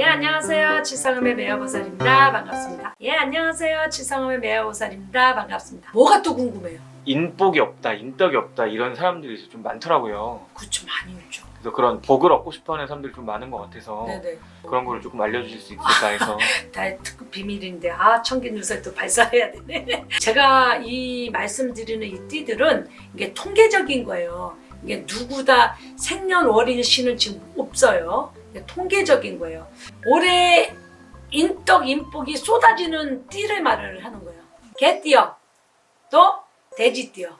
예 안녕하세요. 칠성음의 매화보살입니다. 반갑습니다. 예 안녕하세요. 칠성음의 매화보살입니다. 반갑습니다. 뭐가 또 궁금해요? 인복이 없다, 인덕이 없다 이런 사람들이 좀 많더라고요. 그쵸 많이 있죠. 그래서 그런 복을 얻고 싶어하는 사람들이 좀 많은 것 같아서 네네. 그런 거를 조금 알려주실 수 있을까 해서. 다 특급 비밀인데 아 청기 누설도 발사해야 되네. 제가 이 말씀드리는 이 띠들은 이게 통계적인 거예요. 이게 누구다 생년월일신은 지금 없어요 통계적인 거예요. 올해 인덕 인복이 쏟아지는 띠를 말을 하는 거예요. 개띠요. 또 돼지띠요.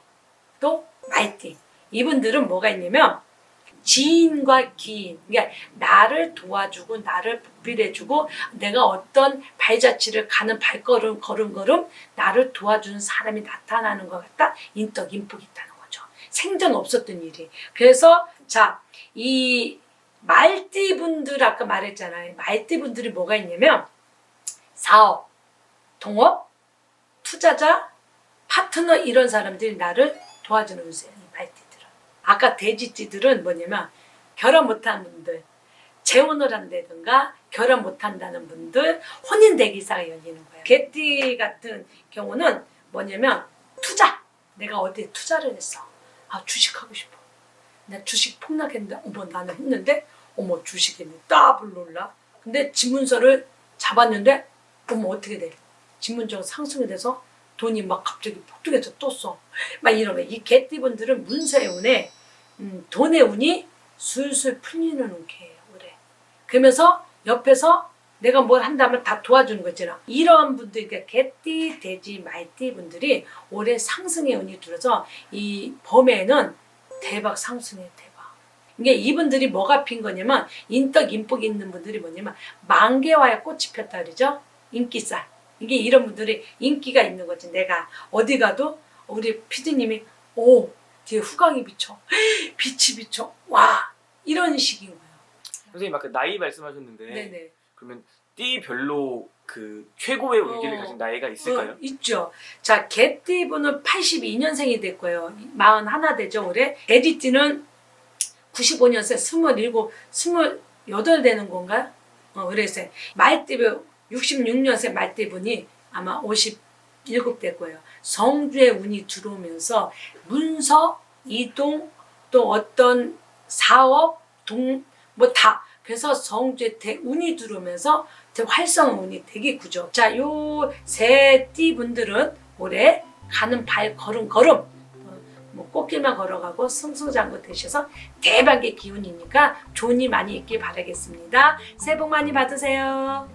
또 말띠. 이분들은 뭐가 있냐면 지인과 기인. 그러니까 나를 도와주고 나를 보필해주고 내가 어떤 발자취를 가는 발걸음 걸음걸음 나를 도와주는 사람이 나타나는 것 같다. 인덕 인복이 있다는 거죠. 생전 없었던 일이. 그래서 자 이 말띠 분들 아까 말했잖아요 말띠 분들이 뭐가 있냐면 사업 동업 투자자 파트너 이런 사람들이 나를 도와주는 운세예요 이 말띠들은 아까 돼지띠들은 뭐냐면 결혼 못한 분들 재혼을 한다든가 결혼 못한다는 분들 혼인 대기사가 열리는 거예요. 개띠 같은 경우는 뭐냐면 투자. 내가 어디에 투자를 했어. 아 주식하고 싶어. 나 주식 폭락했는데 어머 나는 했는데 어머 주식에 더블 놀라. 근데 지문서를 잡았는데 어머 어떻게 돼? 지문서가 상승이 돼서 돈이 막 갑자기 폭등해서 떴어. 막 이러면 이 개띠분들은 문서의 운에 음, 돈의 운이 술술 풀리는 운기예요 올해. 그러면서 옆에서 내가 뭘 한다면 다 도와주는 거잖아. 이런 분들, 그러니까 개띠, 돼지, 말띠 분들이 올해 상승의 운이 들어서 이 봄에는 대박 상승의 대박. 이게 이분들이 뭐가 핀 거냐면 인덕, 인복 있는 분들이 뭐냐면 만개와의 꽃이 폈다 그러죠. 인기살. 이게 이런 분들이 인기가 있는 거지. 내가 어디 가도 우리 피디님이 오 뒤에 후광이 비쳐, 빛이 비쳐, 와 이런 식인 거예요. 선생님 아까 나이 말씀하셨는데 네네. 그러면 띠별로 그 최고의 운기를 어. 가진 나이가 있을까요? 어, 있죠. 자, 개띠분은 82년생이 됐고요. 41 되죠, 올해. 돼지띠는 95년생 27, 28 되는 건가요? 어, 그래서 말띠분 66년생 말띠분이 아마 57될 거예요. 성주의 운이 들어오면서 문서, 이동, 또 어떤 사업, 동, 뭐 다. 그래서 성주의 대, 운이 들어오면서 대- 활성 운이 되게 구죠. 자, 요 세 띠분들은 올해 가는 발 걸음 걸음 어, 뭐 꽃길만 걸어가고 승승장구 되셔서 대박의 기운이니까 좋은 일 많이 있길 바라겠습니다. 새해 복 많이 받으세요.